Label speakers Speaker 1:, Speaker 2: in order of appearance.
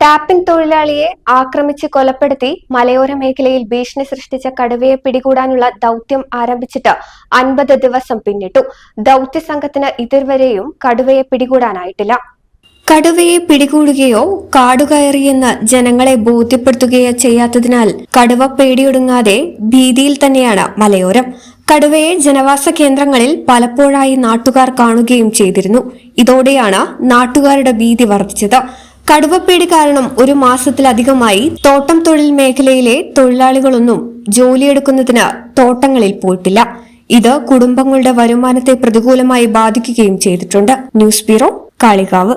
Speaker 1: Tapping തൊഴിലാളിയെ ആക്രമിച്ച് കൊലപ്പെടുത്തി മലയോര മേഖലയിൽ ഭീഷണി സൃഷ്ടിച്ച കടുവയെ പിടികൂടാനുള്ള ദൌത്യം ആരംഭിച്ചിട്ട് അൻപത് ദിവസം പിന്നിട്ടു. ദൌത്യ സംഘത്തിന് ഇതുവരെയും കടുവയെ പിടികൂടാനായിട്ടില്ല. കടുവയെ പിടികൂടുകയോ കാടുകയറിയെന്ന് ജനങ്ങളെ ബോധ്യപ്പെടുത്തുകയോ ചെയ്യാത്തതിനാൽ കടുവ പേടിയൊടുങ്ങാതെ ഭീതിയിൽ തന്നെയാണ് മലയോരം. കടുവയെ ജനവാസ കേന്ദ്രങ്ങളിൽ പലപ്പോഴായി നാട്ടുകാർ കാണുകയും ചെയ്തിരുന്നു. ഇതോടെയാണ് നാട്ടുകാരുടെ ഭീതി വർദ്ധിച്ചത്. കടുവപ്പേടി കാരണം ഒരു മാസത്തിലധികമായി തോട്ടം തൊഴിൽ മേഖലയിലെ തൊഴിലാളികളൊന്നും ജോലിയെടുക്കുന്നതിന് തോട്ടങ്ങളിൽ പോയിട്ടില്ല. ഇത് കുടുംബങ്ങളുടെ വരുമാനത്തെ പ്രതികൂലമായി ബാധിക്കുകയും ചെയ്തിട്ടുണ്ട്. News bureau Kalikavu.